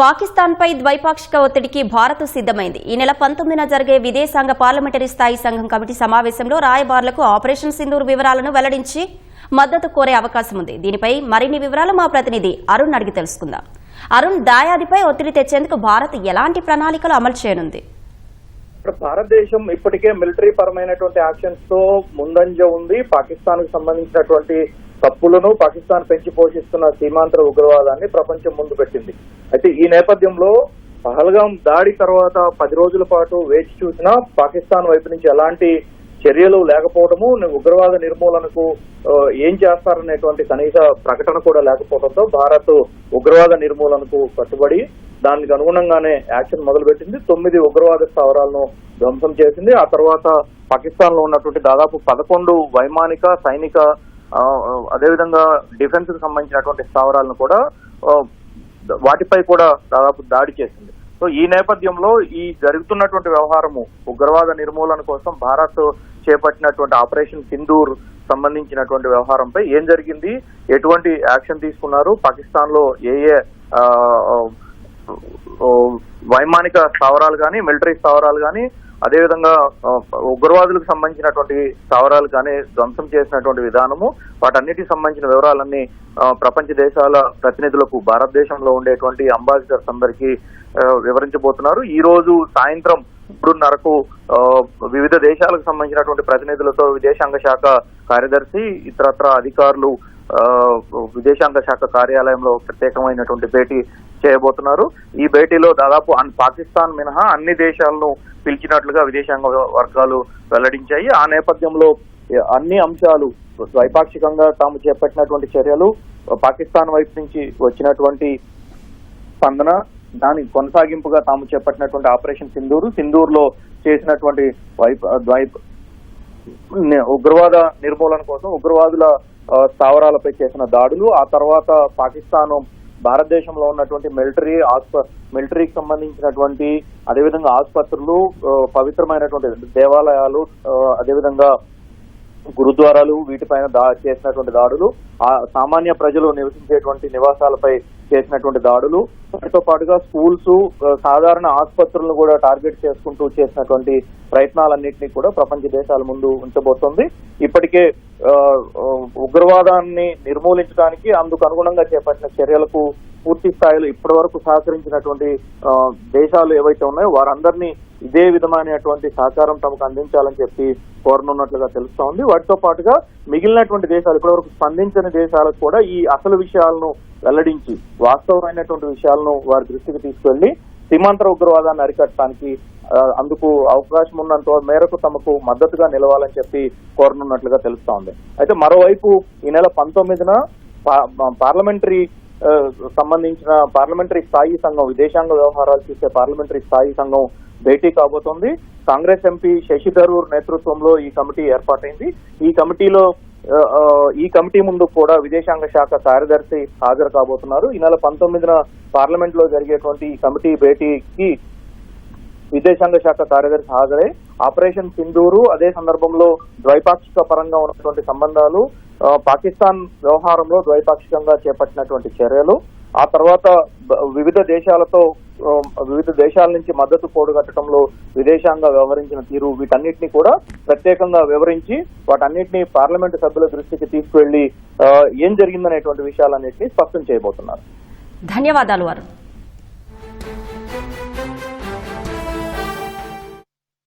పాకిస్తాన్పై ద్వైపాక్షిక ఒత్తిడికి భారత్ సిద్ధమైంది. ఈ నెల పంతొమ్మిదిన జరిగే విదేశాంగ పార్లమెంటరీ స్థాయి సంఘం కమిటీ సమావేశంలో రాయబారులకు ఆపరేషన్ సింధూర్ వివరాలను వెల్లడించి మద్దతు కోరే అవకాశం ఉంది. దీనిపై మరిన్ని వివరాలు మా ప్రతినిధి అరుణ్ అడిగి తెలుసుకుందాం. అరుణ్ దాయాదిపై ఒత్తిడి తెచ్చేందుకు భారత్ ఎలాంటి ప్రణాళికలు అమలు చేయనుంది? ఇప్పుడు భారతదేశం ఇప్పటికే మిలిటరీ పరమైనటువంటి యాక్షన్స్తో ముందంజ ఉంది. పాకిస్తాన్కు సంబంధించినటువంటి తప్పులను పాకిస్తాన్ పెంచి పోషిస్తున్న సీమాంతర ఉగ్రవాదాన్ని ప్రపంచం ముందు పెట్టింది. అయితే ఈ నేపథ్యంలో పహల్గాం దాడి తర్వాత పది రోజుల పాటు వేచి చూసినా పాకిస్తాన్ వైపు నుంచి ఎలాంటి చర్యలు లేకపోవడము ఉగ్రవాద నిర్మూలనకు ఏం చేస్తారనేటువంటి కనీస ప్రకటన కూడా లేకపోవడంతో భారత్ ఉగ్రవాద నిర్మూలనకు కట్టుబడి దానికి అనుగుణంగానే యాక్షన్ మొదలుపెట్టింది. తొమ్మిది ఉగ్రవాద స్థావరాలను ధ్వంసం చేసింది. ఆ తర్వాత పాకిస్తాన్లో ఉన్నటువంటి దాదాపు పదకొండు వైమానిక సైనిక అదేవిధంగా డిఫెన్స్కు సంబంధించినటువంటి స్థావరాలను కూడా వాటిపై కూడా దాదాపు దాడి చేసింది. సో ఈ నేపథ్యంలో ఈ జరుగుతున్నటువంటి వ్యవహారము ఉగ్రవాద నిర్మూలన కోసం భారత్ చేపట్టినటువంటి ఆపరేషన్ సింధూర్ సంబంధించినటువంటి వ్యవహారంపై ఏం జరిగింది ఎటువంటి యాక్షన్ తీసుకున్నారు పాకిస్తాన్లో ఏ ఏ వైమానిక స్థావరాలు కానీ మిలిటరీ స్థావరాలు కానీ అదేవిధంగా ఉగ్రవాదులకు సంబంధించినటువంటి స్థావరాలు కానీ ధ్వంసం చేసినటువంటి విధానము వాటన్నిటికి సంబంధించిన వివరాలన్నీ ప్రపంచ దేశాల ప్రతినిధులకు భారతదేశంలో ఉండేటువంటి అంబాసిడర్స్ అందరికీ వివరించబోతున్నారు. ఈ రోజు సాయంత్రం ఇప్పుడున్నరకు వివిధ దేశాలకు సంబంధించినటువంటి ప్రతినిధులతో విదేశాంగ శాఖ కార్యదర్శి ఇతరత్ర అధికారులు విదేశాంగ శాఖ కార్యాలయంలో ప్రత్యేకమైనటువంటి భేటీ చేయబోతున్నారు. ఈ భేటీలో దాదాపు అన్- పాకిస్తాన్ మినహా అన్ని దేశాలను పిలిచినట్లుగా విదేశాంగ వర్గాలు వెల్లడించాయి. ఆ నేపథ్యంలో అన్ని అంశాలు ద్వైపాక్షికంగా తాము చేపట్టినటువంటి చర్యలు పాకిస్తాన్ వైపు నుంచి వచ్చినటువంటి స్పందన దాని కొనసాగింపుగా తాము చేపట్టినటువంటి ఆపరేషన్ సింధూరు సింధూరులో చేసినటువంటి వైప్ ద్వైప్ ఉగ్రవాద నిర్మూలన కోసం ఉగ్రవాదుల స్థావరాలపై చేసిన దాడులు ఆ తర్వాత పాకిస్తాన్ భారతదేశంలో ఉన్నటువంటి మిలిటరీ ఆస్ప మిలిటరీకి సంబంధించినటువంటి అదేవిధంగా ఆసుపత్రులు పవిత్రమైనటువంటి దేవాలయాలు అదేవిధంగా గురుద్వారాలు వీటిపైన దా చేసినటువంటి దాడులు ఆ సామాన్య ప్రజలు నివసించేటువంటి నివాసాలపై చేసినటువంటి దాడులు. వాటితో పాటుగా స్కూల్స్ సాధారణ ఆసుపత్రులను కూడా టార్గెట్ చేసుకుంటూ చేసినటువంటి ప్రయత్నాలన్నింటినీ కూడా ప్రపంచ దేశాల ముందు ఉంచబోతోంది. ఇప్పటికే ఉగ్రవాదాన్ని నిర్మూలించడానికి అందుకు అనుగుణంగా చేపట్టిన చర్యలకు పూర్తి స్థాయిలో ఇప్పటి వరకు సహకరించినటువంటి దేశాలు ఏవైతే ఉన్నాయో వారందరినీ ఇదే విధమైనటువంటి సహకారం తమకు అందించాలని చెప్పి కోరనున్నట్లుగా తెలుస్తా ఉంది వాటితో పాటుగా మిగిలినటువంటి దేశాలు ఇప్పటివరకు స్పందించని దేశాలకు కూడా ఈ అసలు విషయాలను వెల్లడించి వాస్తవమైనటువంటి విషయాలను వారి దృష్టికి తీసుకెళ్ళి సీమాంతర ఉగ్రవాదాన్ని అరికట్టడానికి అందుకు అవకాశం ఉన్నంత మేరకు తమకు మద్దతుగా నిలవాలని చెప్పి కోరనున్నట్లుగా తెలుస్తా ఉంది అయితే మరోవైపు ఈ నెల పంతొమ్మిదిన పార్లమెంటరీ సంబంధించిన పార్లమెంటరీ స్థాయి సంఘం విదేశాంగ వ్యవహారాలు చూసే పార్లమెంటరీ స్థాయి సంఘం భేటీ కాబోతోంది. కాంగ్రెస్ ఎంపీ శశి థరూర్ నేతృత్వంలో ఈ కమిటీ ఏర్పాటైంది. ఈ కమిటీలో ఈ కమిటీ ముందు కూడా విదేశాంగ శాఖ కార్యదర్శి హాజరు కాబోతున్నారు. ఈ నెల పంతొమ్మిదిన పార్లమెంట్లో జరిగేటువంటి ఈ కమిటీ భేటీకి విదేశాంగ శాఖ కార్యదర్శి హాజరై ఆపరేషన్ సింధూరు అదే సందర్భంలో ద్వైపాక్షిక పరంగా ఉన్నటువంటి సంబంధాలు పాకిస్తాన్ వ్యవహారంలో ద్వైపాక్షికంగా చేపట్టినటువంటి చర్యలు ఆ తర్వాత వివిధ దేశాలతో వివిధ దేశాల నుంచి మద్దతు కూడగట్టడంలో విదేశాంగ వ్యవహరించిన తీరు వీటన్నిటిని కూడా ప్రత్యేకంగా వివరించి వాటన్నిటిని పార్లమెంటు సభ్యుల దృష్టికి తీసుకువెళ్ళి ఏం జరిగిందనేటువంటి విషయాలన్నింటినీ స్పష్టం చేయబోతున్నారు. ధన్యవాదాలు